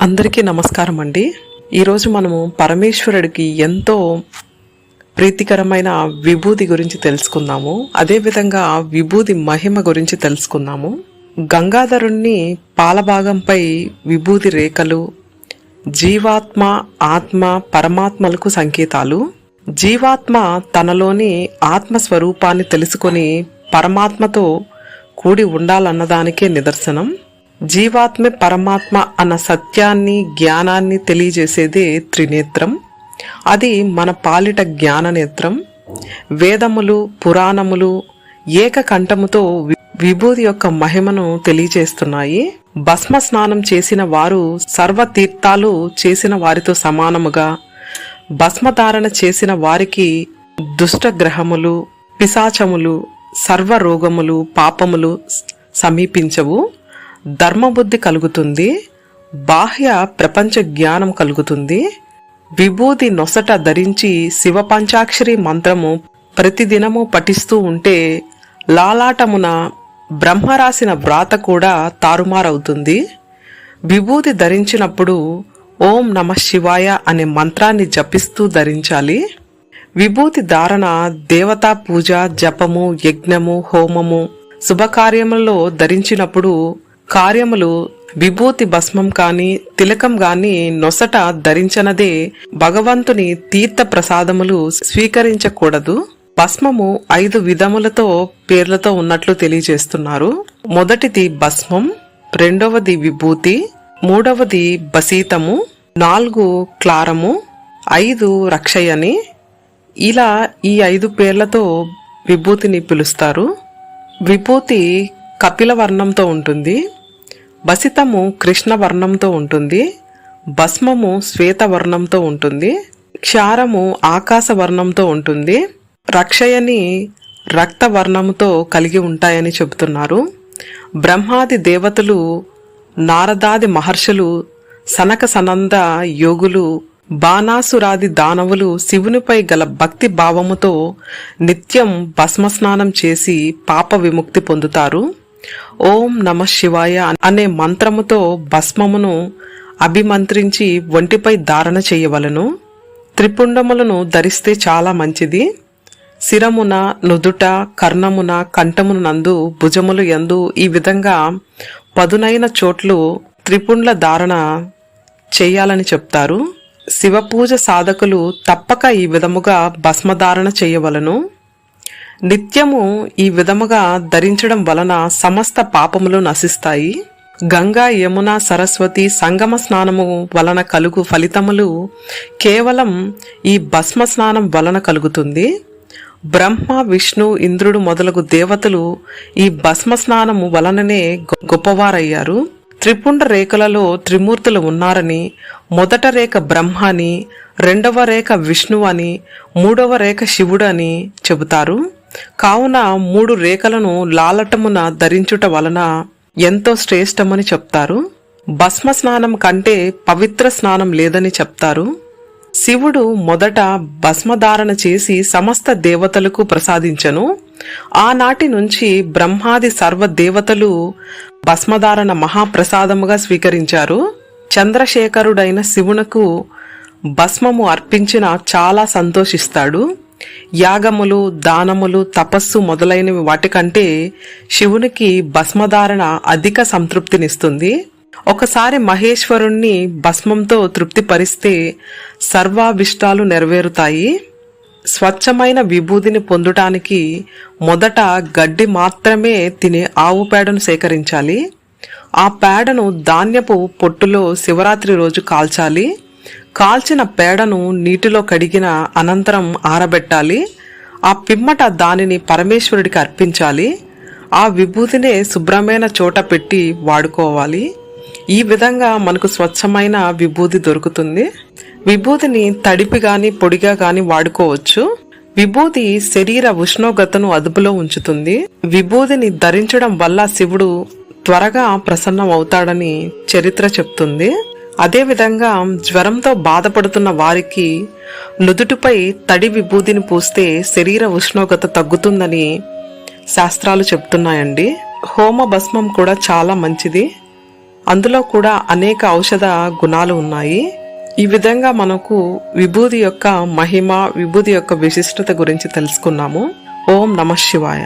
అందరికీ నమస్కారం అండి. ఈరోజు మనము పరమేశ్వరుడికి ఎంతో ప్రీతికరమైన విభూది గురించి తెలుసుకుందాము. అదేవిధంగా విభూది మహిమ గురించి తెలుసుకుందాము. గంగాధరుణ్ణి పాలభాగంపై విభూది రేఖలు జీవాత్మ ఆత్మ పరమాత్మలకు సంకేతాలు. జీవాత్మ తనలోని ఆత్మ స్వరూపాన్ని తెలుసుకొని పరమాత్మతో కూడి ఉండాలన్నదానికే నిదర్శనం. జీవాత్మ పరమాత్మ అన్న సత్యాన్ని జ్ఞానాన్ని తెలియజేసేదే త్రినేత్రం. అది మన పాలిట జ్ఞాననేత్రం వేదములు పురాణములు ఏకకంఠముతో వి- విభూది యొక్క మహిమను తెలియజేస్తున్నాయి. భస్మ స్నానం చేసిన వారు సర్వ తీర్థాలు చేసిన వారితో సమానముగా. భస్మధారణ చేసిన వారికి దుష్టగ్రహములు పిశాచములు సర్వ రోగములు పాపములు సమీపించవు. ధర్మబుద్ధి కలుగుతుంది బాహ్య ప్రపంచ జ్ఞానం కలుగుతుంది. విభూతి నొసట ధరించి శివ పంచాక్షరి మంత్రము ప్రతిదినము పఠిస్తూ ఉంటే లాలాటమున బ్రహ్మ రాసిన వ్రాత కూడా తారుమారవుతుంది. విభూది ధరించినప్పుడు ఓం నమ శివాయ అనే మంత్రాన్ని జపిస్తూ ధరించాలి. విభూతి ధారణ దేవతా పూజ జపము యజ్ఞము హోమము శుభకార్యములలో ధరించినప్పుడు కార్యములు విభూతి భస్మం కాని తిలకం గాని నొసట ధరించనదే భగవంతుని తీర్థ ప్రసాదములు స్వీకరించకూడదు. భస్మము ఐదు విధములతో పేర్లతో ఉన్నట్లు తెలియజేస్తున్నారు. మొదటిది భస్మం రెండవది విభూతి మూడవది బసీతము నాలుగు క్లారము ఐదు రక్షయని. ఇలా ఈ ఐదు పేర్లతో విభూతిని పిలుస్తారు. విభూతి కపిల వర్ణంతో ఉంటుంది. బసితము కృష్ణ వర్ణంతో ఉంటుంది భస్మము శ్వేత వర్ణంతో ఉంటుంది క్షారము ఆకాశ వర్ణంతో ఉంటుంది రక్షయని రక్త వర్ణముతో కలిగి ఉంటాయని చెబుతున్నారు. బ్రహ్మాది దేవతలు నారదాది మహర్షులు సనక సనంద యోగులు బాణాసురాది దానవులు శివునిపై గల భక్తి భావముతో నిత్యం భస్మస్నానం చేసి పాప విముక్తి పొందుతారు. ఓం నమ శివాయ అనే మంత్రముతో భస్మమును అభిమంత్రించి ఒంటిపై ధారణ చేయవలను. త్రిపుండములను ధరిస్తే చాలా మంచిది. శిరమున నుదుట కర్ణమున కంఠమున నందు భుజములు యందు ఈ విధంగా పదునైన చోట్లు త్రిపుండ్ల ధారణ చేయాలని చెప్తారు. శివపూజ సాధకులు తప్పక ఈ విధముగా భస్మధారణ చేయవలను. నిత్యము ఈ విధముగా ధరించడం వలన సమస్త పాపములు నశిస్తాయి. గంగా యమున సరస్వతి సంగమ స్నానము వలన కలుగు ఫలితములు కేవలం ఈ భస్మ స్నానం వలన కలుగుతుంది. బ్రహ్మ విష్ణు ఇంద్రుడు మొదలగు దేవతలు ఈ భస్మ స్నానము వలననే గొప్పవారయ్యారు. త్రిపుండ రేఖలలో త్రిమూర్తులు ఉన్నారని మొదట రేఖ బ్రహ్మ అని రెండవ రేఖ విష్ణు అని మూడవ రేఖ శివుడు అని చెబుతారు. కావున మూడు రేఖలను లాలటమున ధరించుట వలన ఎంతో శ్రేష్టమని చెప్తారు. భస్మ స్నానం కంటే పవిత్ర స్నానం లేదని చెప్తారు. శివుడు మొదట భస్మధారణ చేసి సమస్త దేవతలకు ప్రసాదించను. ఆనాటి నుంచి బ్రహ్మాది సర్వ దేవతలు భస్మధారణ మహాప్రసాదముగా స్వీకరించారు. చంద్రశేఖరుడైన శివునకు భస్మము అర్పించిన చాలా సంతోషిస్తాడు. యాగములు దానములు తపస్సు మొదలైనవి వాటికంటే శివునికి భస్మధారణ అధిక సంతృప్తినిస్తుంది. ఒకసారి మహేశ్వరుణ్ణి భస్మంతో తృప్తిపరిస్తే సర్వాభిష్టాలు నెరవేరుతాయి. స్వచ్ఛమైన విభూతిని పొందటానికి మొదట గడ్డి మాత్రమే తినే ఆవు పేడను సేకరించాలి. ఆ పేడను ధాన్యపు పొట్టులో శివరాత్రి రోజు కాల్చాలి. కాల్చిన పేడను నీటిలో కడిగిన అనంతరం ఆరబెట్టాలి. ఆ పిమ్మట దానిని పరమేశ్వరుడికి అర్పించాలి. ఆ విభూతినే శుభ్రమైన చోట పెట్టి వాడుకోవాలి. ఈ విధంగా మనకు స్వచ్ఛమైన విభూతి దొరుకుతుంది. విభూతిని తడిపి గాని పొడిగా గాని వాడుకోవచ్చు. విభూతి శరీర ఉష్ణోగ్రతను అదుపులో ఉంచుతుంది. విభూతిని ధరించడం వల్ల శివుడు త్వరగా ప్రసన్నం అవుతాడని చరిత్ర చెప్తుంది. అదేవిధంగా జ్వరంతో బాధపడుతున్న వారికి నుదుటిపై తడి విభూతిని పూస్తే శరీర ఉష్ణోగ్రత తగ్గుతుందని శాస్త్రాలు చెప్తున్నాయండి హోమ భస్మం కూడా చాలా మంచిది. అందులో కూడా అనేక ఔషధ గుణాలు ఉన్నాయి. ఈ విధంగా మనకు విభూది యొక్క మహిమ విభూది యొక్క విశిష్టత గురించి తెలుసుకున్నాము. ఓం నమ శివాయ.